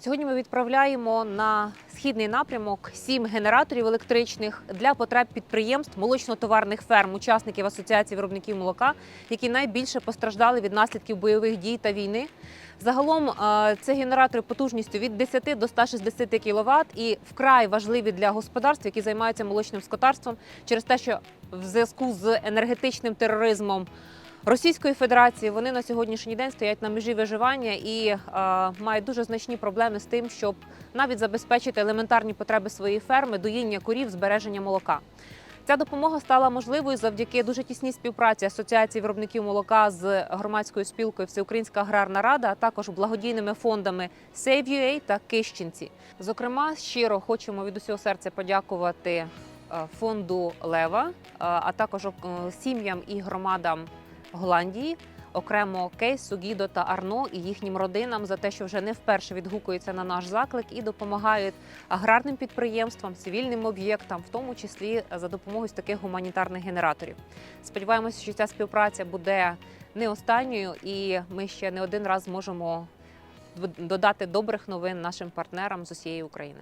Сьогодні ми відправляємо на східний напрямок сім генераторів електричних для потреб підприємств молочно-товарних ферм, учасників асоціації виробників молока, які найбільше постраждали від наслідків бойових дій та війни. Загалом е, це генератори потужністю від 10 до 160 кВт і вкрай важливі для господарств, які займаються молочним скотарством, через те, що в зв'язку з енергетичним тероризмом. Російської Федерації вони на сьогоднішній день стоять на межі виживання і е, мають дуже значні проблеми з тим, щоб навіть забезпечити елементарні потреби своєї ферми, доїння корів, збереження молока. Ця допомога стала можливою завдяки дуже тісній співпраці Асоціації виробників молока з громадською спілкою Всеукраїнська аграрна рада, а також благодійними фондами Save.ua та Кищенці. Зокрема, щиро хочемо від усього серця подякувати е, фонду Лева, е, а також е, сім'ям і громадам Голландії. Окремо Кейс, Сугідо та Арно і їхнім родинам за те, що вже не вперше відгукуються на наш заклик і допомагають аграрним підприємствам, цивільним об'єктам, в тому числі за допомогою таких гуманітарних генераторів. Сподіваємося, що ця співпраця буде не останньою, і ми ще не один раз зможемо додати добрих новин нашим партнерам з усієї України.